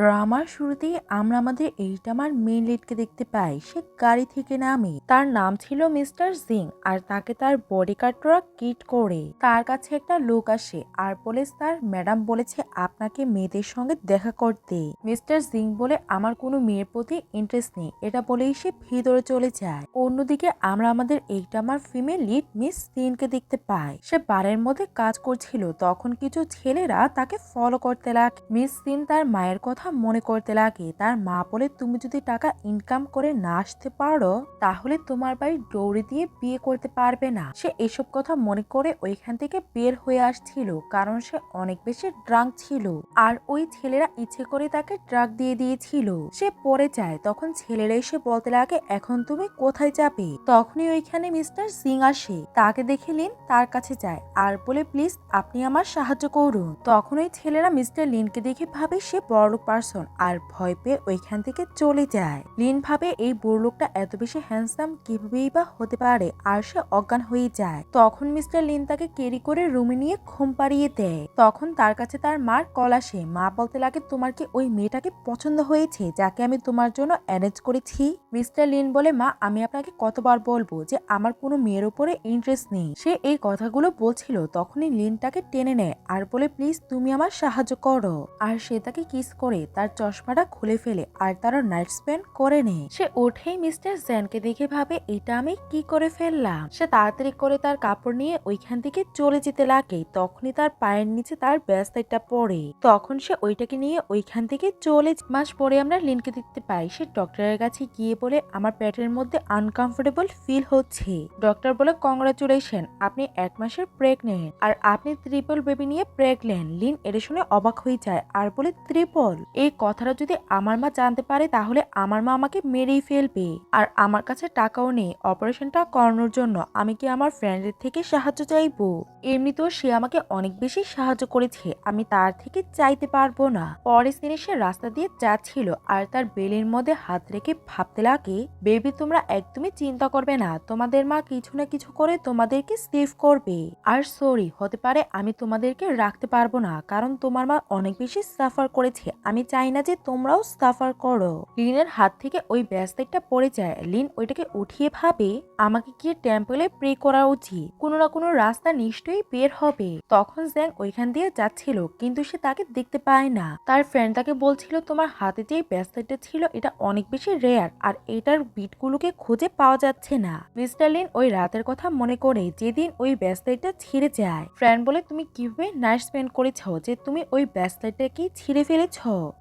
ড্রামার শুরুতেই আমরা আমাদের এইটামার মেইন লিডকে দেখতে পাই। সে গাড়ি থেকে নামে। তার নাম ছিল মিস্টার সিং আর তাকে তার বডি বডিগার্ডরা কিট করে। তার কাছে একটা লোক আসে আর বলে তার ম্যাডাম বলেছে আপনাকে মেয়েদের সঙ্গে দেখা করতে। মিস্টার সিং বলে, আমার কোনো মেয়ের প্রতি ইন্টারেস্ট নেই। এটা বলেই সে ভিতরে চলে যায়। অন্যদিকে আমরা আমাদের এইটামার ফিমেল লিড মিস সিনকে দেখতে পাই। সে বারের মধ্যে কাজ করছিল। তখন কিছু ছেলেরা তাকে ফলো করতে লাগে। মিস সিন তার মায়ের কথা মনে করতে লাগে। তার মা বলে, তুমি যদি টাকা ইনকাম করে না আসতে পারো, তাহলে তোমার বাড়ি দৌড়ে দিয়ে বিয়ে করতে পারবে না। সে এসব কথা মনে করে ওইখান থেকে বের হয়ে আসছিল, কারণ সে অনেক বেশি ড্রাঙ্ক ছিল। আর ওই ছেলেরা ইচ্ছে করে তাকে ড্রাগ দিয়ে দিয়েছিল। সে পরে যায়, তখন ছেলেরা এসে বলতে লাগে, এখন তুমি কোথায় যাবে? তখনই ওইখানে মিস্টার সিং আসে। তাকে দেখে লিন তার কাছে যায়, আর বলে, প্লিজ, আপনি আমার সাহায্য করুন। তখন ওই ছেলেরা মিস্টার লিনকে দেখে ভাবে, সে বড় পার্সন আর ভয় পেয়ে ওইখান থেকে চলে যায়। লিন ভাবে এই বুড়লোকটা এত বেশি হ্যান্ডসাম কিভাবেই বা হতে পারে আর সে অজ্ঞান হয়ে যায়। তখন মিস্টার লিন তাকে কেরি করে রুমে নিয়ে ঘুম পাড়িয়ে দেয়। তখন তার কাছে তার মার কল আসে। মা বলতে লাগে, তোমার কি ওই মেয়েটাকে পছন্দ হয়েছে যাকে আমি তোমার জন্য অ্যারেঞ্জ করেছি? মিস্টার লিন বলে, মা, আমি আপনাকে কতবার বলব যে আমার কোনো মেয়ের উপরে ইন্টারেস্ট নেই। সে এই কথাগুলো বলছিল। তখনই লিনটাকে টেনে নেয় আর বলে প্লিজ তুমি আমার সাহায্য করো। আর সে তাকে কিস করে। তার চশমাটা খুলে ফেলে আর তারা নাইট স্পেন্ড করে নেয়। সে উঠেই মিস্টার জ্যানকে দেখে ভাবে, এটা আমি কি করে ফেললাম? সে তাড়াতাড়ি করে তার কাপড় নিয়ে ওইখান থেকে চলে যেতে লাগে। তখনই তার পায়ের নিচে তার ব্যাসটা পড়ে। তখন সে ওইটাকে নিয়ে ওইখান থেকে চলে মাস পরে আমরা লিনকে দেখতে পাই। সে ডক্টরের কাছে গিয়ে বলে, আমার পেটের মধ্যে আনকমফোর্টেবল ফিল হচ্ছে। ডক্টর বলে কংগ্রাচুলেশন আপনি এক মাসের প্রেগনেন্ট আর আপনি ত্রিপল বেবি নিয়ে প্রেগনেন্ট লিন এটা শুনে অবাক হয়ে যায় আর বলে ট্রিপল এই কথাটা যদি আমার মা জানতে পারে, তাহলে আমার মা আমাকে মেরেই ফেলবে। আর আমার কাছে টাকাও নেই। অপারেশনটা করানোর জন্য আমি কি আমার ফ্রেন্ডের থেকে সাহায্য চাইব? এমনিতেও সে আমাকে অনেক বেশি সাহায্য করেছে। আমি তার থেকে চাইতে পারব না। পরের দিনে সে রাস্তা দিয়ে যাচ্ছিল আর তার বেলের মধ্যে হাত রেখে ভাবতে লাগে, বেবি, তোমরা একদমই চিন্তা করবে না। তোমাদের মা কিছু না কিছু করে তোমাদেরকে সেভ করবে। আর সরি হতে পারে আমি তোমাদেরকে রাখতে পারব না। কারণ তোমার মা অনেক বেশি সাফার করেছে। আমি চাই না যে তোমরাও সাফার করো। লিনের হাত থেকে ওই ব্যাসটা পড়ে যায়। লিন ওইটাকে উঠিয়ে ভাবে, আমাকে গিয়ে টেম্পলে প্রে করা উচিত। কোনো না কোনো রাস্তা নিশ্চয়ই বের হবে। তখন জ্যাং ওইখান দিয়ে যাচ্ছিল, কিন্তু সে তাকে দেখতে পায় না। তার ফ্রেন্ড তাকে বলছিল, তোমার হাতে যে ব্যাসটা ছিল, এটা অনেক বেশি রেয়ার আর এটার বিটগুলোকে খুঁজে পাওয়া যাচ্ছে না। মিস্টার লিন ওই রাতের কথা মনে করে যেদিন ওই ব্যাসলাইটটা ছিঁড়ে যায়। ফ্রেন্ড বলে, তুমি কীভাবে নাইট স্পেন্ড করেছ? যে তুমি ওই ব্যাসলাইটটাকে ছিঁড়ে ফেলেছ?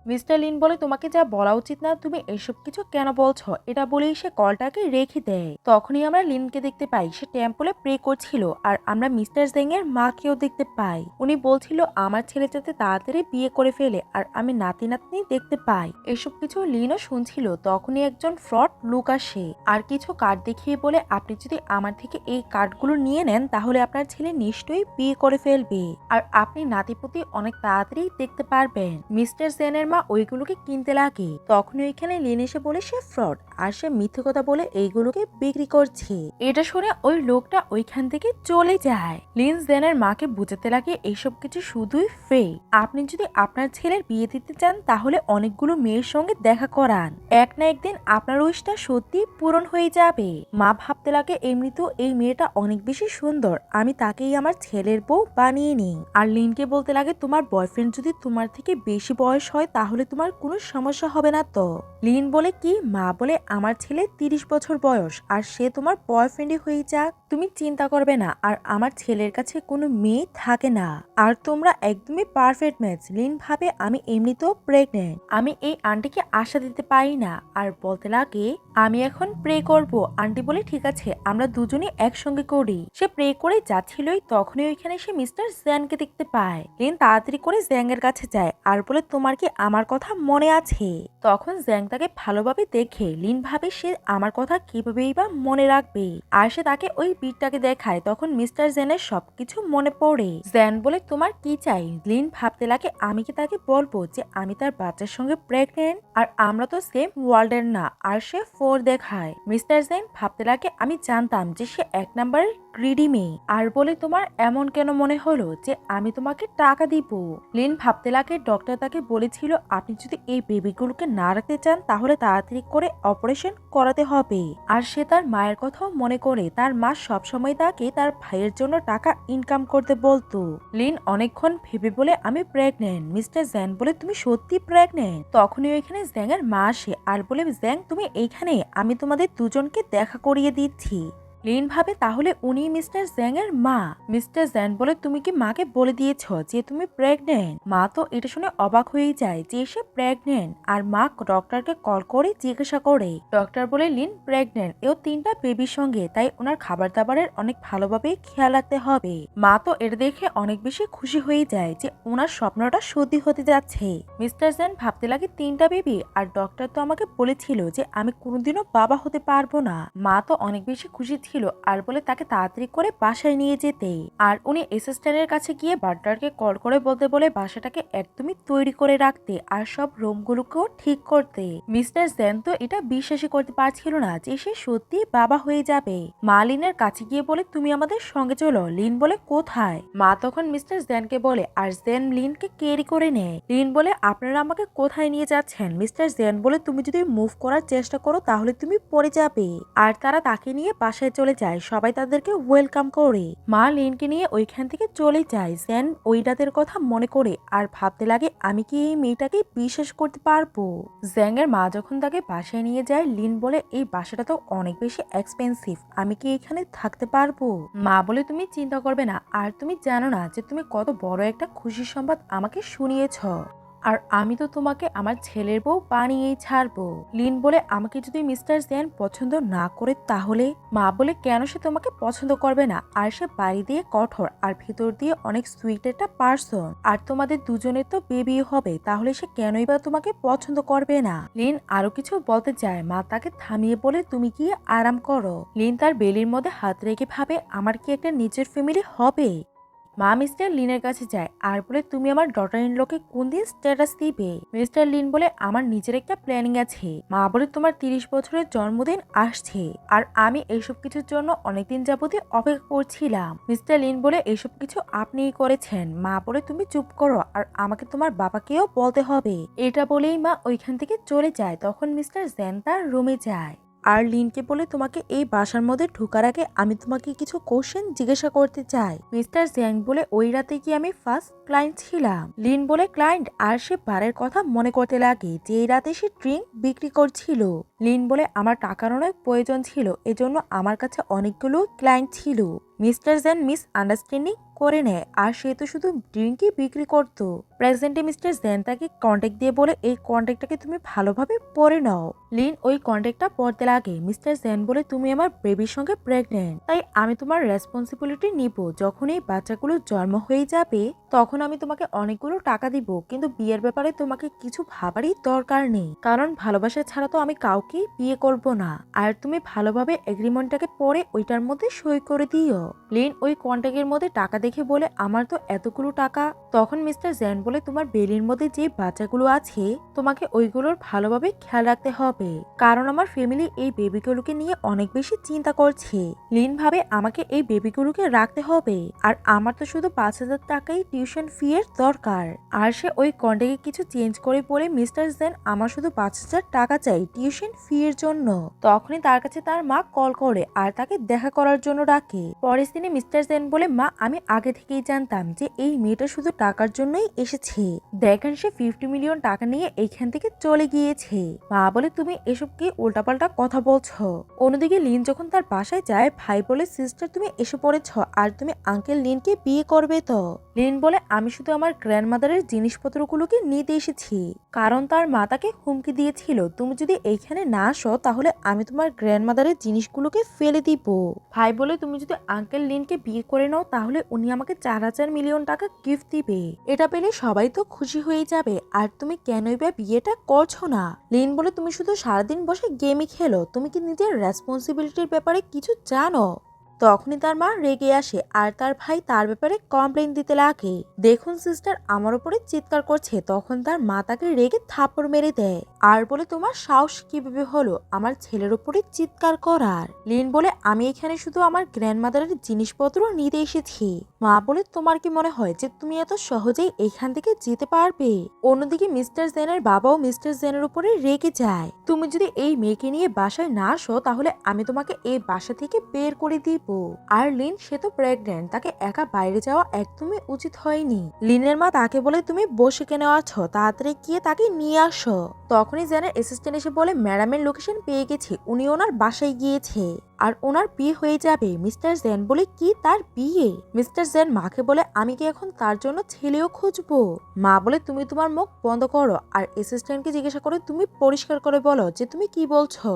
মিস্টার লিন বলে, তোমাকে যা বলা উচিত না, তুমি এসব কিছু কেন বলছো? এটা বলেই সে কলটাকে রেখে দেয়। তখনই আমরা লিনকে দেখতে পাই, সে টেম্পলে প্রে করছিল, আর আমরা মিস্টার জেং এর মাকেও দেখতে পাই। উনি বলছিল, আমার ছেলে যাতে তাড়াতাড়ি বিয়ে করে ফেলে, আর আমি নাতি নাতনি দেখতে পাই। এসব কিছু লিনও শুনছিল। তখনই একজন ফ্রড লুক আসে, আর কিছু কার্ড দেখিয়ে বলে, আপনি যদি আমার থেকে এই কার্ডগুলো নিয়ে নেন, তাহলে আপনার ছেলে নিশ্চয়ই বিয়ে করে ফেলবে, আর আপনি নাতিপতি অনেক তাড়াতাড়ি দেখতে পারবেন। মিস্টার সেনের মা ওইগুলোকে কিনতে লাগে। তখন ওইখানে লিন এসে বলে, সে ফ্রড। আর সে মিথ্যে কথা বলে এইগুলোকে বিক্রি করছে। এটা শুনে ওই লোকটা ওইখান থেকে চলে যায়। লিন জেনের মাকে বুঝাতে লাগে এইসব কিছু শুধুই ফেক আপনি যদি আপনার ছেলের বিয়ে দিতে চান, তাহলে অনেকগুলো মেয়ের সঙ্গে দেখা করান। এক না একদিন আপনার উইশটা সত্যি পূরণ হয়ে যাবে। মা ভাবতে লাগে এমনিতেও এই মেয়েটা অনেক বেশি সুন্দর। আমি তাকেই আমার ছেলের বউ বানিয়ে নিই। আর লিনকে বলতে লাগে, তোমার বয়ফ্রেন্ড যদি তোমার থেকে বেশি বয়স হয় তাহলে তোমার কোনো সমস্যা হবে না তো? লিন বলে কি? মা বলে আমার ছেলে তিরিশ বছর বয়স, আর সে তোমার বয়ফ্রেন্ডই হয়ে যাক। তুমি চিন্তা করবে না, আর আমার ছেলের কাছে কোনো মেয়ে থাকে না। আর তোমরা একদমই পারফেক্ট ম্যাচ লিন ভাবে, আমি এমনিতেও প্রেগনেন্ট আমি এই আন্টিকে আশা দিতে পারি না। আর বলতে লাগে, আমি এখন প্রে করব। আন্টি বলে, ঠিক আছে, আমরা দুজনে একসঙ্গে করি। সে প্রে করে যাচ্ছিলই, তখনই ওইখানে সে মিস্টার জ্যানকে দেখতে পায়। লিন তাড়াতাড়ি করে জ্যাং এর কাছে যায়, আর বলে, তোমার কি আমার কথা মনে আছে? তখন জ্যাং তাকে ভালোভাবে দেখে। লিন ভাবে, সে আমার কথা কিভাবেই বা মনে রাখবে? আর সে তাকে ওই পিঠটাকে দেখায়, তখন মিস্টার জেনের সব কিছু মনে পড়ে। জেন বলে, তোমার কি চাই? লিন ভাবতে লাগে, আমি কি তাকে বলব যে আমি তার বাচ্চার সঙ্গে প্রেগনেন্ট আর আমরা তো সেম ওয়ার্ল্ডের না। আর সে ফোর দেখায়। মিস্টার জেন ভাবতে লাগে, আমি জানতাম যে সে এক নাম্বারের গ্রিডি মেয়ে আর বলে তোমার এমন কেন মনে হলো যে আমি তোমাকে টাকা দিব? লিন ভাবতে লাগে ডক্টর তাকে বলেছিল আপনি যদি এই বেবিগুলোকে না রাখতে চান, তাহলে তাড়াতাড়ি করে অপারেশন করাতে হবে। আর সে তার মায়ের কথাও মনে করে, তার মা সবসময় তাকে তার ভাইয়ের জন্য টাকা ইনকাম করতে বলতো। লিন অনেকক্ষণ ভেবে বলে, আমি প্রেগনেন্ট মিস্টার জ্যান বলে, তুমি সত্যি প্রেগনেন্ট তখনই ওইখানে জ্যাংয়ের মা আসে, আর বলে জ্যাং তুমি এইখানে, আমি তোমাদের দুজনকে দেখা করিয়ে দিচ্ছি। লিন ভাবে, তাহলে উনি মিস্টার জ্যাং এর মা। মিস্টার জ্যান বলে তুমি কি মাকে বলে দিয়েছ যে তুমি প্রেগনেন্ট? মা তো এটা শুনে অবাক হয়ে যায় যে সে প্রেগনেন্ট আর মা ডক্টরকে কল করে জিজ্ঞাসা করে। ডক্টর বলে, লিন প্রেগনেন্ট, এও তিনটা বেবির সঙ্গে, তাই ওনার খাবার দাবারের অনেক ভালোভাবে খেয়াল রাখতে হবে। মা তো এটা দেখে অনেক বেশি খুশি হয়ে যায় যে ওনার স্বপ্নটা সত্যি হতে যাচ্ছে। মিস্টার জ্যান ভাবতে লাগে, তিনটা বেবি? আর ডক্টর তো আমাকে বলেছিল যে আমি কোনোদিনও বাবা হতে পারব না। মা তো অনেক বেশি খুশি ছিল আর বলে তাকে তাড়াতাড়ি করে বাসায় নিয়ে যেতে আর উনি অ্যাসিস্ট্যান্টের কাছে গিয়ে বাটলারকে কল করে বলতে বলে বাসাটাকে একদমই তৈরি করে রাখতে আর সব রুমগুলোকেও ঠিক করতে। মিস্টার জেন তো এটা বিশ্বাসই করতে পারছিল না যে সে সত্যি বাবা হয়ে যাবে। মা লিনের কাছে গিয়ে বলে, তুমি আমাদের সঙ্গে চলো। লিন বলে, কোথায়? মা তখন মিস্টার জেনকে বলে, আর জেন লিনকে কেরি করে নেয় লিন বলে, আপনারা আমাকে কোথায় নিয়ে যাচ্ছেন? মিস্টার জেন বলে, তুমি যদি মুভ করার চেষ্টা করো তাহলে তুমি পড়ে যাবে। আর তারা তাকে নিয়ে বাসায় চলে যায়, সবাই তাদেরকে ওয়েলকাম করে। মা লিনকে নিয়ে ওইখান থেকে চলে যায়। জেন ওই রাতের কথা মনে করে আর ভাবতে লাগে আমি কি এই মেয়েটাকে বিশ্বাস করতে পারব? জ্যাং এর মা যখন তাকে বাসায় নিয়ে যায়, লিন বলে, এই বাসাটা তো অনেক বেশি এক্সপেন্সিভ আমি কি এখানে থাকতে পারব? মা বলে, তুমি চিন্তা করবে না, আর তুমি জানো না যে তুমি কত বড় একটা খুশির সংবাদ আমাকে শুনিয়েছ। আর আমি তো তোমাকে আমার ছেলের বউ বানিয়েই ছাড়বো। লিন বলে আমাকে যদি মিস্টার জেন পছন্দ না করে তাহলে? মা বলে, কেন সে তোমাকে পছন্দ করবে না? আর সে বাড়ি দিয়ে কঠোর আর ভিতর দিয়ে অনেক সুইট একটা পার্সন আর তোমাদের দুজনের তো বেবি হবে, তাহলে সে কেনই বা তোমাকে পছন্দ করবে না? লিন আরও কিছু বলতে চায়, মা তাকে থামিয়ে বলে, তুমি কি আরাম করো। লিন তার বেলির মধ্যে হাত রেখে ভাবে, আমার কি একটা নিজের ফ্যামিলি হবে? মা মিস্টার লিনের কাছে যায়, আর বলে, তুমি আমার ডটার ইন লোকে কোন দিন স্ট্যাটাস দিবে? মিস্টার লিন বলে, আমার নিজের একটা প্ল্যানিং আছে। মা বলে, তোমার তিরিশ বছরের জন্মদিন আসছে, আর আমি এইসব কিছুর জন্য অনেকদিন যাবতীয় অপেক্ষা করছিলাম। মিস্টার লিন বলে, এসব কিছু আপনিই করেছেন। মা বলে, তুমি চুপ করো, আর আমাকে তোমার বাবাকেও বলতে হবে। এটা বলেই মা ওইখান থেকে চলে যায়। তখন মিস্টার জেন তার রুমে যায়। আর লিনকে বলে তোমাকে এই বাসার মধ্যে ঢোকার আগে আমি তোমাকে কিছু কোশ্চেন জিজ্ঞাসা করতে চাই। মিস্টার জ্যাং বলে, ওই রাতে কি আমি ফার্স্ট ক্লায়েন্ট ছিলাম? লিন বলে, ক্লায়েন্ট আর সে বারের কথা মনে করতে লাগে, যে এই রাতে সে ড্রিঙ্ক বিক্রি করছিল। লিন বলে, আমার টাকার অনেক প্রয়োজন ছিল, এজন্য আমার কাছে অনেকগুলো ক্লায়েন্ট ছিল। মিস্টার জ্যান মিস আন্ডারস্ট্যান্ডিং করে নেয়। আর সে তো শুধু ড্রিঙ্কই বিক্রি করতো। প্রেজেন্টে মিস্টার জেন তাকে কন্ট্যাক্ট দিয়ে বলে, এই কন্ট্যাক্টটাকে তুমি ভালোভাবে পরে নাও। লিন ওই কন্ট্যাক্টটা পড়তে লাগে। মিস্টার জেন বলে, তুমি আমার বেবির সঙ্গে প্রেগনেন্ট তাই আমি তোমার রেসপন্সিবিলিটি নিব। যখন এই বাচ্চাগুলো জন্ম হয়ে যাবে তখন আমি তোমাকে অনেকগুলো টাকা দিব, কিন্তু বিয়ের ব্যাপারে তোমাকে কিছু ভাবারই দরকার নেই। কারণ ভালোবাসা ছাড়া তো আমি কাউকেই বিয়ে করব না। আর তুমি ভালোভাবে এগ্রিমেন্টটাকে পরে ওইটার মধ্যে সই করে দিও। লিন ওই কন্ট্যাক্টের মধ্যে টাকা দেখে বলে, আমার তো এতগুলো টাকা। তখন মিস্টার জ্যান বলে, তোমার বেলির মধ্যে যে বাচ্চাগুলো আছে, তোমাকে ওইগুলোর ভালোভাবে খেয়াল রাখতে হবে। কারণ আমার ফ্যামিলি এই বেবিগুলোকে নিয়ে অনেক বেশি চিন্তা করছে। লিন ভাবে আমাকে এই বেবিগুলোকে রাখতে হবে। আর আমার তো শুধু পাঁচ হাজার টাকাই টিউশন ফি এর দরকার। আর সে ওই কন্ট্যাক্টে কিছু চেঞ্জ করে বলে মিস্টার জেন আমার শুধু পাঁচ হাজার টাকা চাই টিউশন ফি এর জন্য। তখনই তার কাছে তার মা কল করে আর তাকে দেখা করার জন্য ডাকে। পরের দিনে মিস্টার জেন বলে, মা, আমি আগে থেকেই জানতাম যে এই মেয়েটা শুধু টাকার জন্যই এসেছে। দেখেন সে ফিফটি মিলিয়ন টাকা নিয়ে এইখান থেকে চলে গিয়েছে। মা বলে, তুমি এসব কি উল্টাপাল্টা কথা বলছো? অন্যদিকে লিন যখন তার বাসায় যায়, ভাই বলে সিস্টার তুমি এসে পড়েছ আর তুমি আঙ্কেল লিনকে বিয়ে করবে তো? লিন বলে আমি শুধু আমার গ্র্যান্ডমাদারের জিনিসপত্রগুলোকে নিতে এসেছি। কারণ তার মা তাকে হুমকি দিয়েছিল, তুমি যদি এইখানে না আসো, তাহলে আমি তোমার গ্র্যান্ডমাদারের জিনিসগুলোকে ফেলে দিব। ভাই বলে, তুমি যদি আঙ্কেল লিনকে বিয়ে করে নাও, তাহলে উনি আমাকে চার হাজার মিলিয়ন টাকা গিফট দিবে। এটা পেলে সবাই তো খুশি হয়ে যাবে, আর তুমি কেনই বা বিয়েটা করছ না? লিন বলে, তুমি শুধু সারাদিন বসে গেমই খেলো। তুমি কি নিজের রেসপন্সিবিলিটির ব্যাপারে কিছু জানো? তখনই তার মা রেগে আসে আর তার ভাই তার ব্যাপারে কমপ্লেন দিতে লাগে। দেখুন সিস্টার আমার উপরে চিৎকার করছে। তখন তার মা তাকে রেগে থাপড় মেরে দেয়। আর বলে, তোমার সাহস কীভাবে হলো? আমার ছেলের উপরে চিৎকার করার। লিন বলে, আমি এখানে শুধু আমার গ্র্যান্ডমাদারের জিনিসপত্র নিতে এসেছি। মা বলে, তোমার কি মনে হয় যে তুমি এত সহজেই এখান থেকে যেতে পারবে? অন্যদিকে মিস্টার জেনের বাবাও মিস্টার জেনের উপরে রেগে যায়। তুমি যদি এই মেয়েকে নিয়ে বাসায় না আসো, তাহলে আমি তোমাকে এই বাসা থেকে বের করে দিব। আর লিন সে তো প্রেগনেন্ট তাকে একা বাইরে যাওয়া একদমই উচিত হয়নি। লিনের মা তাকে বলে, তুমি বসে কেন আছো? তাড়াতাড়ি গিয়ে তাকে নিয়ে আসো। তখনই জেনের অ্যাসিস্ট্যান্ট এসে বলে, ম্যাডামের লোকেশন পেয়ে গেছি, উনি ওনার বাসায় গিয়েছে। আর ওনার বিয়ে হয়ে যাবে, মিস্টার জেন বলে, কি তার বিয়ে? মিস্টার জেন মাকে বলে, আমি কি এখন তার জন্য ছেলেও খুঁজবো? মা বলে, তুমি তোমার মুখ বন্ধ করো, আর অ্যাসিস্ট্যান্টকে জিজ্ঞাসা করে, তুমি পরিষ্কার করে বলো যে তুমি কি বলছো?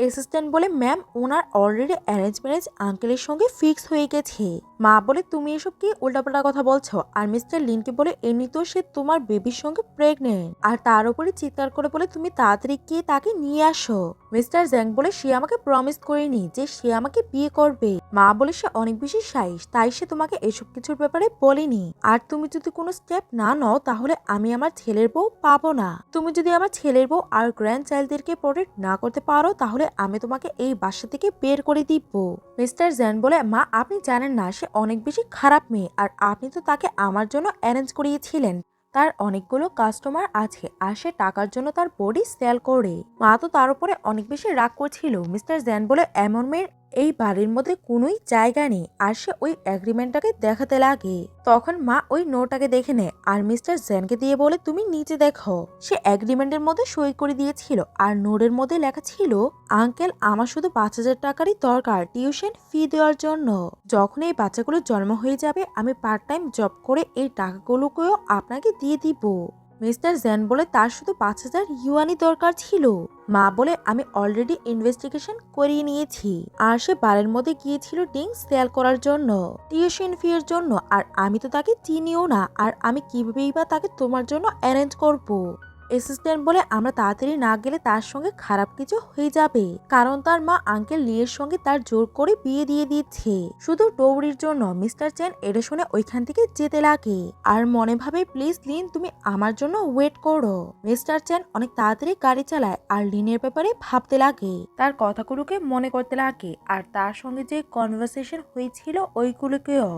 অ্যাসিস্ট্যান্ট বলে ম্যাম ওনার অলরেডি অ্যারেঞ্জ ম্যারেজ আঙ্কেলের সঙ্গে ফিক্স হয়ে গেছে। মা বলে, তুমি এসব কি উল্টাপাল্টা কথা বলছো? আর মিস্টার লিনকে বলে, এমনিতেও সে তোমার বেবির সঙ্গে প্রেগনেন্ট আর তার উপরে চিৎকার করে বলে, তুমি তাড়াতাড়ি গিয়ে তাকে নিয়ে আসো। মিস্টার জ্যাং বলে, সে আমাকে প্রমিস করেনি যে সে আমাকে বিয়ে করবে। মা বলে, সে অনেক বেশি সাইজ তাই সে তোমাকে এসব কিছুর ব্যাপারে বলেনি। আর তুমি যদি কোনো স্টেপ না নাও, তাহলে আমি আমার ছেলের বউ পাবো না। তুমি যদি আমার ছেলের বউ আর গ্র্যান্ড চাইল্ডদেরকে প্রোটেক্ট না করতে পারো, তাহলে আমি তোমাকে এই বাসা থেকে বের করে দিব। মিস্টার জ্যান বলে, মা, আপনি জানেন না, সে অনেক বেশি খারাপ মেয়ে আর আপনি তো তাকে আমার জন্য অ্যারেঞ্জ করিয়েছিলেন। তার অনেকগুলো কাস্টমার আছে আর সে টাকার জন্য তার বডি সেল করে। মা তো তার উপরে অনেক বেশি রাগ করছিল। মিস্টার জ্যান বলে, এমন মেয়ের এই বাড়ির মধ্যে কোনোই জায়গা নেই আর সে ওই অ্যাগ্রিমেন্টটাকে দেখাতে লাগে। তখন মা ওই নোটাকে দেখে নেয় আর মিস্টার জ্যানকে দিয়ে বলে, তুমি নিচে দেখো। সে অ্যাগ্রিমেন্টের মধ্যে সই করে দিয়েছিল আর নোটের মধ্যে লেখা ছিল, আঙ্কেল, আমার শুধু পাঁচ হাজার টাকারই দরকার টিউশন ফি দেওয়ার জন্য। যখন এই বাচ্চাগুলো জন্ম হয়ে যাবে, আমি পার্ট টাইম জব করে এই টাকাগুলোকেও আপনাকে দিয়ে দিব। মিস্টার জেন বলে তার শুধু পাঁচ হাজার ইউয়ানি দরকার ছিল। মা বলে, আমি অলরেডি ইনভেস্টিগেশন করিয়ে নিয়েছি। আর সে বারের মধ্যে গিয়েছিল ডিঙ্ক সেল করার জন্য, টিউশন ফি এর জন্য। আর আমি তো তাকে চিনিও না, আর আমি কিভাবেই বা তাকে তোমার জন্য অ্যারেঞ্জ করব। অ্যাসিস্ট্যান্ট বলে আমরা তাড়াতাড়ি না গেলে তার সঙ্গে খারাপ কিছু হয়ে যাবে। কারণ তার মা আঙ্কেল লিয়ের সঙ্গে তার জোর করে বিয়ে দিয়ে দিচ্ছে। শুধু ডৌরির জন্য মিস্টার চেন এটা শুনে ওইখান থেকে যেতে লাগে। আর মনে ভাবে প্লিজ লিন তুমি আমার জন্য ওয়েট করো। মিস্টার চেন অনেক তাড়াতাড়ি গাড়ি চালায় আর লিনের ব্যাপারে ভাবতে লাগে। তার কথাগুলোকে মনে করতে লাগে আর তার সঙ্গে যে কনভারসেশন হয়েছিল ওইগুলোকেও।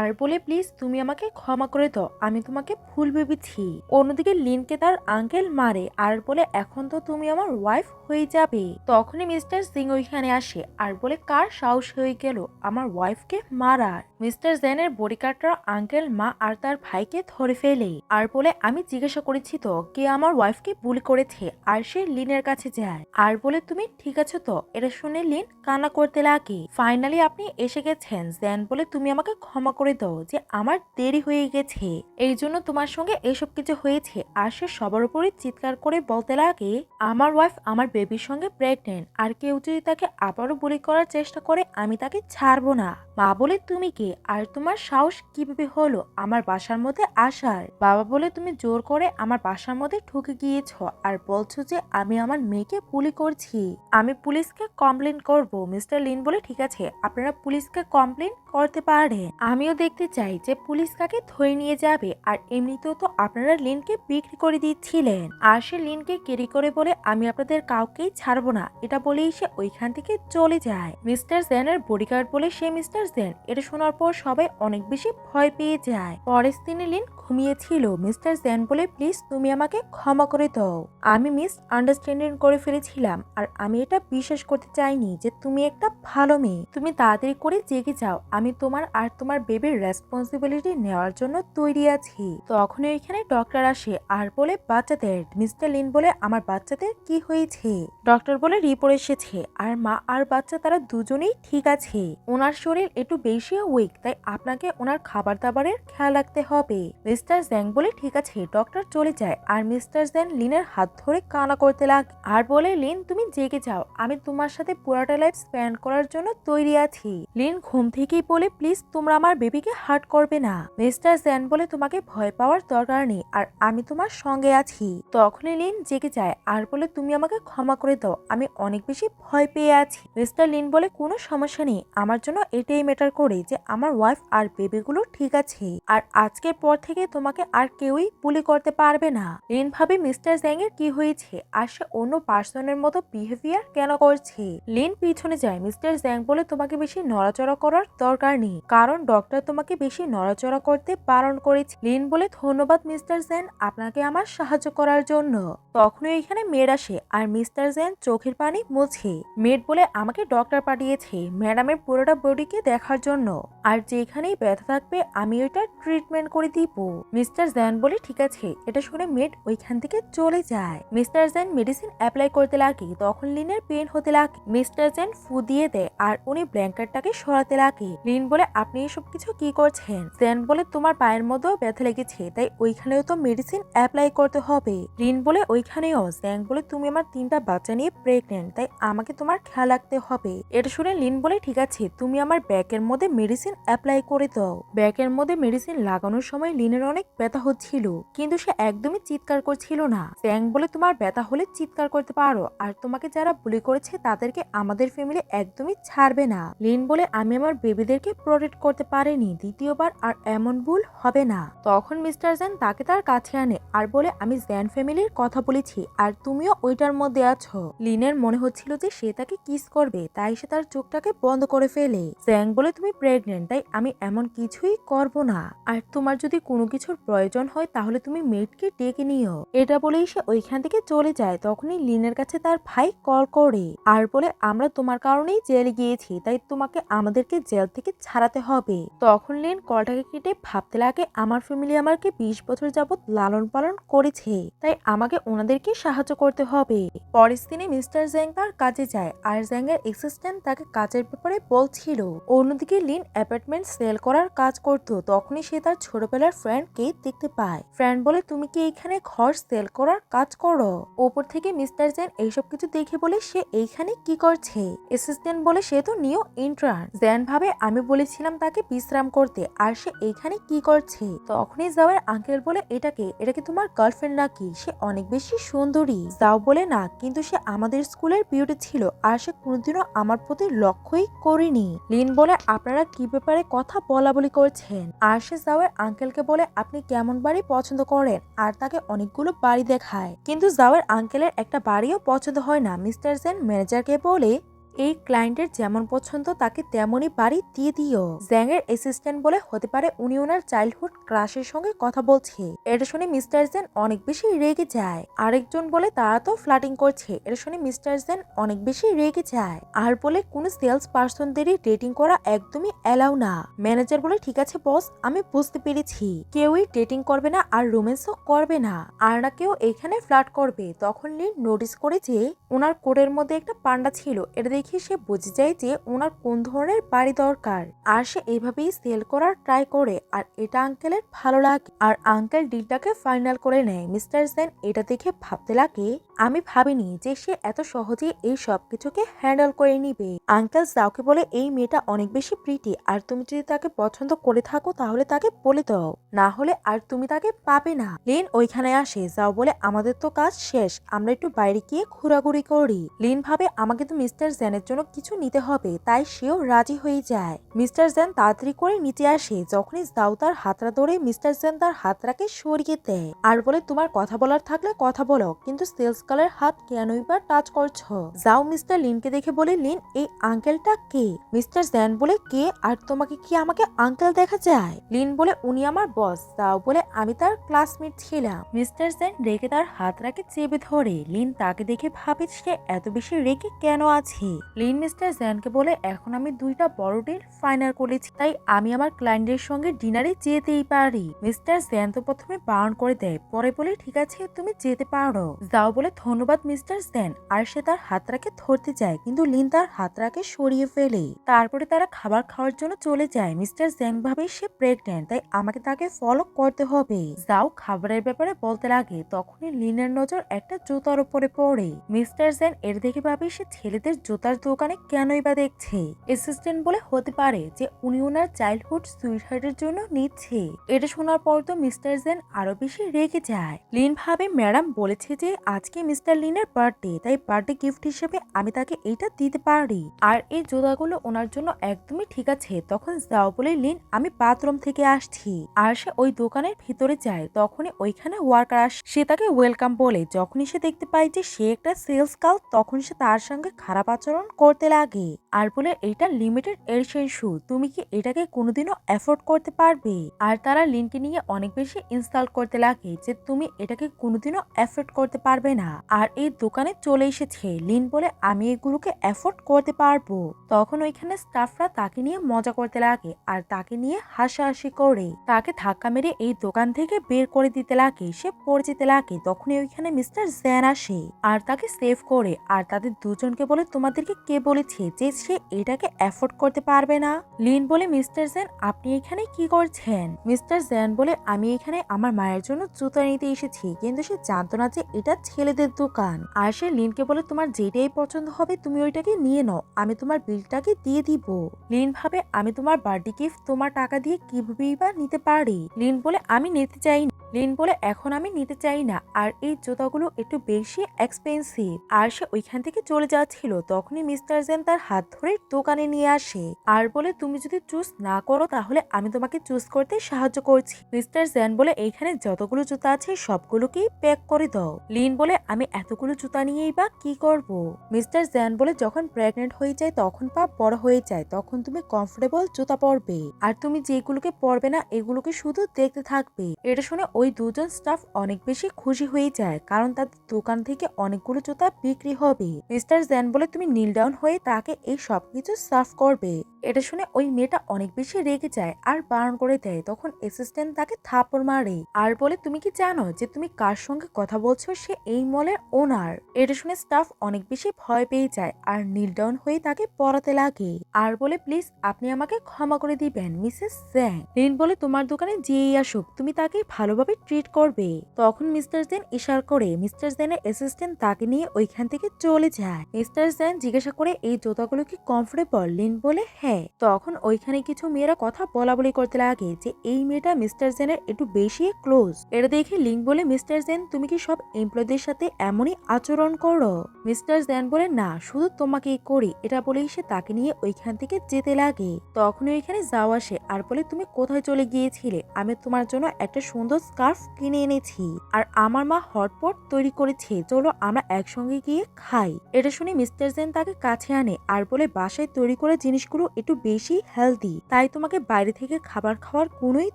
আর বলে, প্লিজ তুমি আমাকে ক্ষমা করে দাও, আমি তোমাকে ভুল ভেবেছি। অন্যদিকে লিনকে তার আঙ্কেল মারে আর বলে, এখন তো তুমি আমার ওয়াইফ হয়ে যাবে। তখনই মিস্টার সিং ওইখানে আসে আর বলে, কার সাহস হয়ে গেল আমার ওয়াইফকে মারার? মিস্টার জেনের বডিগার্ডরা আঙ্কেল মা আর তার ভাইকে ধরে ফেলে আর বলে, আমি জিজ্ঞাসা করেছি তো, কে আমার ওয়াইফকে বুলি করেছে? আর সে লিনের কাছে যায় আর বলে, তুমি ঠিক আছো তো? এটা শুনে লিন কান্না করতে লাগে। ফাইনালি আপনি এসে গেছেন। জেন বলে, তুমি আমাকে ক্ষমা করে দাও যে আমার দেরি হয়ে গেছে। এই জন্য তোমার সঙ্গে এসব কিছু হয়েছে। আর সে সবার উপরে চিৎকার করে বলতে লাগে, আমার ওয়াইফ আমার বেবির সঙ্গে প্রেগনেন্ট আর কেউ যদি তাকে আবারও বলি করার চেষ্টা করে, আমি তাকে ছাড়বো না। মা বলে, তুমি কে? আর তোমার সাহস কীভাবে হলো? আমার বাসার মধ্যে আসার? বাবা বলে, তুমি জোর করে আমার বাসার মধ্যে ঢুকে গিয়েছ আর বলছো যে আমি আমার মেয়েকে পুলি করছি। আমি পুলিশকে কমপ্লেন করব। মিস্টার লিন বলে, ঠিক আছে, আপনারা পুলিশকে কমপ্লেন করতে পারেন। আমিও দেখতে চাই যে পুলিশ কাকে ধরে নিয়ে যাবে। আর এমনিতেও তো আপনারা লিনকে বিক্রি করে দিচ্ছিলেন। আর সে লিনকে কেরি করে বলে আমি আপনাদের কাউকেই ছাড়বো না। এটা বলেই সে ওইখান থেকে চলে যায়। মিস্টার জেনের বডিগার্ড বলে সে মিস্টার জেন এটা শোনার পর সবাই অনেক বেশি ভয় পেয়ে যায়। পরের দিনে লিন ঘুমিয়েছিল। মিস্টার জেন বলে, প্লিজ তুমি আমাকে ক্ষমা করে দাও। আমি মিস আন্ডারস্ট্যান্ডিং করে ফেলেছিলাম আর আমি এটা বিশ্বাস করতে চাইনি যে তুমি একটা ভালো মেয়ে। তুমি তাড়াতাড়ি করে জেগে যাও। আমি তোমার আর তোমার বেবির রেসপন্সিবিলিটি নেওয়ার জন্য তৈরি আছি। তখন এখানে ডক্টর আসে আর বলে, বাচ্চাদের, মিস্টার লিন বলে, আমার বাচ্চাদের কি হয়েছে? ডক্টর বলে, রিপোর্ট এসেছে আর মা আর বাচ্চা তারা দুজনেই ঠিক আছে। ওনার শরীর একটু বেশি উইক তাই আপনাকে ওনার খাবার দাবারের খেয়াল রাখতে হবে। মিস্টার জ্যাং বলে, ঠিক আছে, ডক্টর চলে যায়। আর মিস্টার জ্যান লিনের হাত ধরে কানা করতে লাগে, আর বলে, লিন, তুমি জেগে যাও। আমি তোমার সাথে পুরাটা লাইফ স্পেন্ড করার জন্য তৈরি আছি। লিন ঘুম থেকেই বলে, প্লিজ, তোমরা আমার বেবিকে হার্ট করবে না। মিস্টার জ্যান বলে, তোমাকে ভয় পাওয়ার দরকার নেই, আর আমি তোমার সঙ্গে আছি। তখনই লিন জেগে যায়, আর বলে, তুমি আমাকে ক্ষমা করে দাও, আমি অনেক বেশি ভয় পেয়ে আছি। মিস্টার লিন বলে, কোনো সমস্যা নেই, আমার জন্য এটাই ম্যাটার করে যে আমার ওয়াইফ আর বেবিগুলো ঠিক আছে। আর আজকের পর থেকে তোমাকে আর কেউই বুলি করতে পারবে না। লিন ভাবে মিস্টার জ্যাং এর কি হয়েছে? আর সে অন্য পার্সনের মতো বিহেভিয়ার কেন করছে? লিন পিছনে যায়। মিস্টার জ্যাং বলে তোমাকে বেশি নড়াচড়া করার দরকার নেই। কারণ ডক্টর তোমাকে বেশি নড়াচড়া করতে বারণ করেছে। লিন বলে, ধন্যবাদ মিস্টার জ্যান আপনাকে আমার সাহায্য করার জন্য। তখনই এখানে মেয়ের আসে আর মিস্টার জ্যান চোখের পানি মুছে। মেড বলে, আমাকে ডক্টর পাঠিয়েছে ম্যাডামের পুরোটা বডিকে দেখার জন্য। আর যেখানেই ব্যথা থাকবে, আমি ওইটা ট্রিটমেন্ট করে দিব। মিস্টার জ্যান বলে, ঠিক আছে, এটা শুনে মেড ওইখান থেকে চলে যায়। মিস্টার জ্যান মেডিসিন অ্যাপ্লাই করতে লাগে, তখন লিনের পেন হতে লাগে। মিস্টার জ্যান ফু দিয়ে দেয় আর উনি ব্ল্যাঙ্কেটটাকে সরাতে লাগে। লিন বলে, আপনি এসব কিছু কি করছেন? জ্যান বলে, তোমার পায়ের মধ্যেও ব্যথা লেগেছে, তাই ওইখানেও তো মেডিসিন অ্যাপ্লাই করতে হবে। লিন বলে, ওইখানেও। জ্যাং বলে, তুমি আমার তিনটা বাচ্চা নিয়ে প্রেগনেন্ট তাই আমাকে তোমার খেয়াল রাখতে হবে। এটা শুনে লিন বলে, ঠিক আছে, তুমি আমার ব্যাগের মধ্যে মেডিসিন অ্যাপ্লাই করে দাও। ব্যাগের মধ্যে মেডিসিন লাগানোর সময় লিনের অনেক ব্যথা হচ্ছিল, কিন্তু সে একদমই চিৎকার করছিল না। জ্যাং বলে, তোমার ব্যথা হলে চিৎকার করতে পারো, আর তোমাকে যারা বুলি করেছে তাদেরকে আমাদের ফ্যামিলি একদমই ছাড়বে না। লিন বলে, আমি আমার বেবিদেরকে প্রোটেক্ট করতে পারিনি, দ্বিতীয়বার আর এমন ভুল হবে না। তখন মিস্টার জ্যান তাকে তার কাছে আনে আর বলে, আমি জ্যান ফ্যামিলির কথা বলেছি, আর তুমিও ওইটার মধ্যে আছো। লিনের মনে হচ্ছিল যে সে তাকে কিস করবে, তাই সে তার চোখটাকে বন্ধ করে ফেলে। জ্যাং বলে, তুমি প্রেগনেন্ট তাই আমি এমন কিছুই করব না। আর তোমার যদি কোনো কিছুর প্রয়োজন হয়, তাহলে তুমি মেয়েটকে ডেকে নিও। এটা বলেই সে ওইখান থেকে চলে যায়। তখনই লিনের কাছে তার ভাই কল করে। আর বলে, আমরা তোমার কারণেই জেলে গিয়েছি, তাই তোমাকে আমাদেরকে জেল থেকে ছাড়াতে হবে। তখন লিন কলটাকে কেটে ভাবতে লাগে, আমার ফ্যামিলি আমাকে বিশ বছর যাবৎ লালন পালন করেছে, তাই আমাকে ওনাদেরকে সাহায্য করতে হবে। পরের দিনে মিস্টার জ্যাং তার কাজে যায়, আর জ্যাং এর এক্সিস্ট্যান্ট তাকে কাজের ব্যাপারে বলছিল। অন্যদিকে লিন অ্যাপার্টমেন্ট সেল করার কাজ করত। তখনই সে তার ছোটবেলার ফ্রেন্ডকে দেখতে পায়। ফ্রেন্ড বলে, তুমি কি এইখানে ঘর সেল করার কাজ করো? ওপর থেকে মিস্টার জ্যান এইসব কিছু দেখে বলে, সে এইখানে কি করছে? অ্যাসিস্ট্যান্ট বলে, সে তো নিউ ইন্ট্রান জ্যান ভাবে, আমি বলেছিলাম তাকে বিশ্রাম করতে, আর সে এইখানে কি করছে? তখনই যাওয়ার আঙ্কেল বলে, এটাকে, এটা কি তোমার গার্লফ্রেন্ড নাকি? সে অনেক বেশি সুন্দরী। যাও বলে, না, কিন্তু সে আমাদের স্কুলের বিউটি ছিল, আর সে কোনোদিনও আমার প্রতি লক্ষ্যই করেনি। লিন বলে, আপনারা কি ব্যাপারে কথা বলা বলি করছেন? আর সে যাওয়ার আঙ্কেলকে বলে আপনি কেমন বাড়ি পছন্দ করেন আর তাকে অনেকগুলো বাড়ি দেখায়। কিন্তু জাওয়ের আঙ্কেলের একটা বাড়িও পছন্দ হয় না। মিস্টার সেন ম্যানেজারকে বলে এই ক্লায়েন্টের যেমন পছন্দ, তাকে তেমনই বাড়ি দিয়ে দিও। জ্যাং এর অ্যাসিস্ট্যান্ট বলে হতে পারে উনি ওনার চাইল্ডহুড ক্রাশের সঙ্গে কথা বলছে। এটা শুনে মিস্টার জেন অনেক বেশি রেগে যায়। আরেকজন বলে, তারা তো ফ্লাটিং করছে। এটা শুনে মিস্টার জেন অনেক বেশি রেগে যায়। আর বলে, কোনো সেলস পার্সনদেরই ডেটিং করা একদমই অ্যালাউ না। ম্যানেজার বলে, ঠিক আছে বস আমি বুঝতে পেরেছি। কেউই ডেটিং করবে না আর রোম্যান্সও করবে না। আর না কেউ এখানে ফ্লাট করবে। তখন লিন নোটিস করে যে, ওনার কোটের মধ্যে একটা পান্ডা ছিল। এটা দেখে সে বুঝে যায় যে ওনার কোন ধরনের বাড়ি দরকার। আর সে এভাবেই সেল করার ট্রাই করে, আর এটা আঙ্কেলের ভালো লাগে। আর আঙ্কেল ডিলটাকে ফাইনাল করে নেয়। মিস্টার সেন এটা দেখে ভাবতে লাগে আমি ভাবিনি যে সে এত সহজে এই সব কিছুকে হ্যান্ডেল করে নিবে। আঙ্কেল যাওকে বলে, এই মেয়েটা অনেক বেশি প্রিটি আর তুমি যদি তাকে পছন্দ করে থাকো, তাহলে তাকে বলে দাও। না হলে আর তুমি তাকে পাবে না লিন ওইখানে আসে। যাও বলে, আমাদের তো কাজ শেষ, আমরা একটু বাইরে গিয়ে ঘোরাঘুরি করি লিন ভাবে, আমাকে তো মিস্টার জ্যানের জন্য কিছু নিতে হবে তাই সেও রাজি হয়ে যায়। মিস্টার জ্যান তাড়াতাড়ি করে নিচে আসে। যখনই যাও তার হাতরা ধরে, মিস্টার জ্যান তার হাতরাকে সরিয়ে দেয়। আর বলে, তোমার কথা বলার থাকলে কথা বলো, কিন্তু সেলস গার্লের হাত কেনই বা টাচ করছ? যাও মিস্টার লিনকে দেখে বলে, লিন, এই আঙ্কেলটা কে? মিস্টার জ্যান বলে কে? আর তোমাকে কি আমাকে আঙ্কেল দেখা যায়? লিন বলে, উনি আমার বস যাও বলে, আমি তার ক্লাসমেট ছিলাম। মিস্টার জ্যান রেগে তার হাতরাকে চেপে ধরে। লিন তাকে দেখে ভাবে সে এত বেশি রেগে কেন আছে? লিন মিস্টার জ্যানকে বলে, এখন আমি দুইটা বড় ডিল ফাইনাল করেছি, তাই আমি আমার ক্লায়েন্টের সঙ্গে ডিনারে যেতেই পারি। মিস্টার জ্যান তো প্রথমে বারণ করে দেয়, পরে বলে, ঠিক আছে, তুমি যেতে পারো। যাও বলে ধন্যবাদ মিস্টার সেন আর সে তার হাতটাকে ধরতে যায় কিন্তু লিন তার হাতটাকে সরিয়ে ফেলে। তারপরে তারা খাবার খাওয়ার জন্য চলে যায়। মিস্টার জেন ভাবে সে প্রেগনেন্ট তাই আমাকে তাকে ফলো করতে হবে। যাও খাবারের ব্যাপারে বলতে লাগে, তখনই লিনের নজর একটা জুতার উপরে পড়ে। মিস্টার জেন এর দেখে ভাবে সে ছেলেদের জুতার দোকানে কেনই বা দেখছে? অ্যাসিস্ট্যান্ট বলে হতে পারে যে উনি ওনার চাইল্ডহুড সুইটহার্টের জন্য নিচ্ছে। এটা শোনার পর তো মিস্টার জেন আরও বেশি রেগে যায়। লিন ভাবে ম্যাডাম বলেছে যে, আজকে মিস্টার লিনের বার্থডে, তাই বার্থডে গিফট হিসেবে আমি তাকে এইটা দিতে পারি। আর এই জুতাগুলো ওনার জন্য একদমই ঠিক আছে। তখন যাও বলে লিন, আমি বাথরুম থেকে আসছি। আর সে ওই দোকানের ভিতরে যায়। তখনই ওইখানে ওয়ার্কার আসে, সে তাকে ওয়েলকাম বলে। যখনই সে দেখতে পায় যে সে একটা সেলস কাল তখন সে তার সঙ্গে খারাপ আচরণ করতে লাগে। আর বলে এটা লিমিটেড এডিশন শু তুমি কি এটাকে কোনোদিনও এফোর্ড করতে পারবে? আর তারা লিনকে নিয়ে অনেক বেশি ইনস্টল করতে লাগে যে, তুমি এটাকে কোনোদিনও এফোর্ড করতে পারবে না। আর এই দোকানে চলে এসেছে। লিন বলে, আমি এগুলোকে এফোর্ড করতে পারব। তখন ওইখানে স্টাফরা তাকে নিয়ে মজা করতে লাগে আর তাকে নিয়ে হাসাহাসি করে। তাকে ধাক্কা মেরে এই দোকান থেকে বের করে দিতে লাগে, সে পড়ে যেতে লাগে। তখনই ওইখানে মিস্টার জ্যান আসে আর তাকে সেভ করে আর তাদের দুজনকে বলে, তোমাদেরকে কে বলেছে যে সে এটাকে এফোর্ড করতে পারবে না? লিন বলে, মিস্টার জ্যান, আপনি এখানে কি করছেন? মিস্টার জ্যান বলে, আমি এখানে আমার মায়ের জন্য জুতা নিতে এসেছি, কিন্তু সে জানতো না যে এটা ছেলেদের দোকান। আর সে লিনকে বলে, তোমার যেটাই পছন্দ হবে, তুমি ওইটাকে নিয়ে নাও। আমি তোমার বিলটাকে দিয়ে দিব। লিন ভাবে, আমি তোমার বার্থডে গিফট তোমার টাকা দিয়ে কিভাবেই বা নিতে পারি? লিন বলে, আমি নিতে চাই লিন বলে, এখন আমি নিতে চাই না। আর এই জুতাগুলো একটু বেশি এক্সপেন্সিভ আর সে ওইখান থেকে চলে যাচ্ছিল। তখনই মিস্টার জেন তার হাত ধরে দোকানে নিয়ে আসে। আর বলে, তুমি যদি চুজ না করো, তাহলে আমি তোমাকে চুজ করতে সাহায্য করছি। মিস্টার জেন বলে, এইখানে যতগুলো জুতা আছে, সবগুলোকেই প্যাক করে দাও। লিন বলে আমি এতগুলো জুতা নিয়েই বা কি করব? মিস্টার জেন বলে যখন প্রেগনেন্ট হয়ে যায় তখন পা বড় হয়ে যায়, তখন তুমি কমফোর্টেবল জুতা পরবে। আর তুমি যেগুলোকে পরবে না, এগুলোকে শুধু দেখতে থাকবে। এটা শুনে ওই দুজন স্টাফ অনেক বেশি খুশি হয়ে যায়, কারণ তাদের দোকান থেকে অনেকগুলো জুতা বিক্রি হবে। মিস্টার জেন বলে তুমি নীল ডাউন হয়ে তাকে এই সবকিছু সার্ভ করবে। এটা শুনে ওই মেয়েটা অনেক বেশি রেগে যায় আর বারণ করে দেয়, তখন অ্যাসিস্ট্যান্ট তাকে থাপড় মারে। আর বলে, তুমি কি জানো যে তুমি কার সঙ্গে কথা বলছো? সে এই মলের ওনার। এটা শুনে স্টাফ অনেক বেশি ভয় পেয়ে যায় আর নীল ডাউন হয়ে তাকে পড়াতে লাগে। আর বলে, প্লিজ, আপনি আমাকে ক্ষমা করে দিবেন, মিসেস স্যাং লিন বলে, তোমার দোকানে যেই আসুক, তুমি তাকে ভালোভাবে ট্রিট করবে। তখন মিস্টার জেন ইশার করে, মিস্টার জেনের অ্যাসিস্ট্যান্ট তাকে নিয়ে ওইখান থেকে চলে যায়। মিস্টার জেন জিজ্ঞাসা করে, এই জুতাগুলো কি কমফোর্টেবল লিন বলে হ্যাঁ। তখন ওইখানে কিছু মেয়েরা কথা বলা বলি করতে লাগে যে, এই মেয়েটা মিস্টার জেনের একটু বেশি ক্লোজ এটা দেখে লিং বলে, মিস্টার জেন তুমি কি সব এমপ্লয়ীদের সাথে এমনই আচরণ করো। মিস্টার জ্যান বলে, না, শুধু তোমাকেই করি। এটা বলেই সে তাকে নিয়ে ওইখান থেকে যেতে লাগে। তখন ওইখানে যাও আসে, আর বলে, তুমি কোথায় চলে গিয়েছিলে? আমি তোমার জন্য একটা সুন্দর স্কার্ফ কিনে এনেছি। আর আমার মা হটপট তৈরি করেছে। চলো, আমরা একসঙ্গে গিয়ে খাই। এটা শুনে মিস্টার জেন তাকে কাছে আনে, আর বলে, বাসায় তৈরি করা জিনিসগুলো একটু বেশি হেলদি তাই তোমাকে বাইরে থেকে খাবার খাওয়ার কোনোই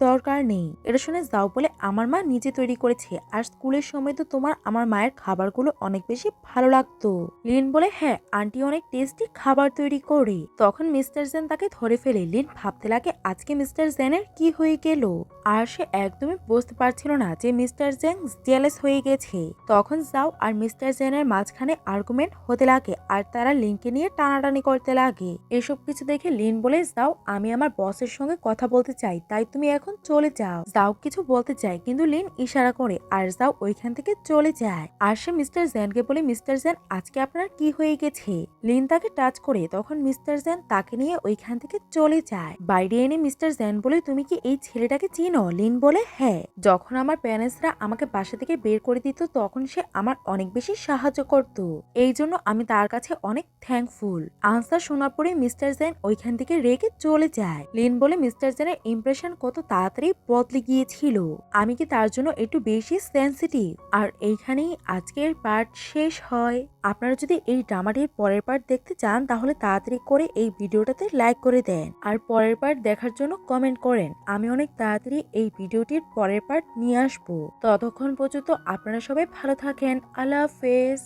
দরকার নেই। এটা শুনে যাও বলে, আমার মা নিজে তৈরি করেছে। আর স্কুলের সময় তো তোমার আমার মায়ের খাবারগুলো অনেক বেশি ভালো লাগতো। লিন বলে হ্যাঁ আন্টি অনেক টেস্টি খাবার তৈরি করে। তখন মিস্টার জেন তাকে ধরে ফেলে। লিন ভাবতে লাগে, আজকে মিস্টার জেনের কি হয়ে গেল? আর সে একদমই বুঝতে পারছিল না যে মিস্টার জেন জেলেস হয়ে গেছে। তখন যাও আর মিস্টার জেনের মাঝখানে আর্গুমেন্ট হতে লাগে আর তারা লিনকে নিয়ে টানাটানি করতে লাগে। এসব কিছু দেখে লিন বলে, যাও, আমি আমার বসের সঙ্গে কথা বলতে চাই, তাই তুমি এখন চলে যাও। যাও কিছু বলতে চাই কিন্তু লিন ইশারা করে, আর যাও, ওইখান থেকে চলে যায়। আর সে মিস্টার জেনকে বলে, মিস্টার জ্যান, আজকে আপনার কি হয়ে গেছে? লিন তাকে টাচ করে তখন মিস্টার জ্যান তাকে নিয়ে ওইখান থেকে চলে যায়। বাইরে এনে মিস্টার জেন বলে, তুমি কি এই ছেলেটাকে চিনো? লিন বলে হ্যাঁ। যখন আমার প্যারেন্টসরা আমাকে বাসা থেকে বের করে দিত, তখন সে আমার অনেক বেশি সাহায্য করত। এই জন্য আমি তার কাছে অনেক থ্যাঙ্কফুল আনসার শোনার পরে মিস্টার জেন ওইখান থেকে রেগে চলে যায়। লিন বলে, মিস্টার জ্যানের ইমপ্রেশন কত তাড়াতাড়ি বদলে গিয়েছিল। আমি কি তার জন্য একটু বেশি সেন্সিটিভ আর এইখানেই আজকের পার্ট শেষ হয়। আপনারা যদি এই ড্রামাটির পরের পার্ট দেখতে চান, তাহলে তাড়াতাড়ি করে এই ভিডিওটাতে লাইক করে দেন। আর পরের পার্ট দেখার জন্য কমেন্ট করেন। আমি অনেক তাড়াতাড়ি এই ভিডিওটির পরের পার্ট নিয়ে আসব। ততক্ষণ পর্যন্ত আপনারা সবাই ভালো থাকেন। আল্লাহ হাফেজ।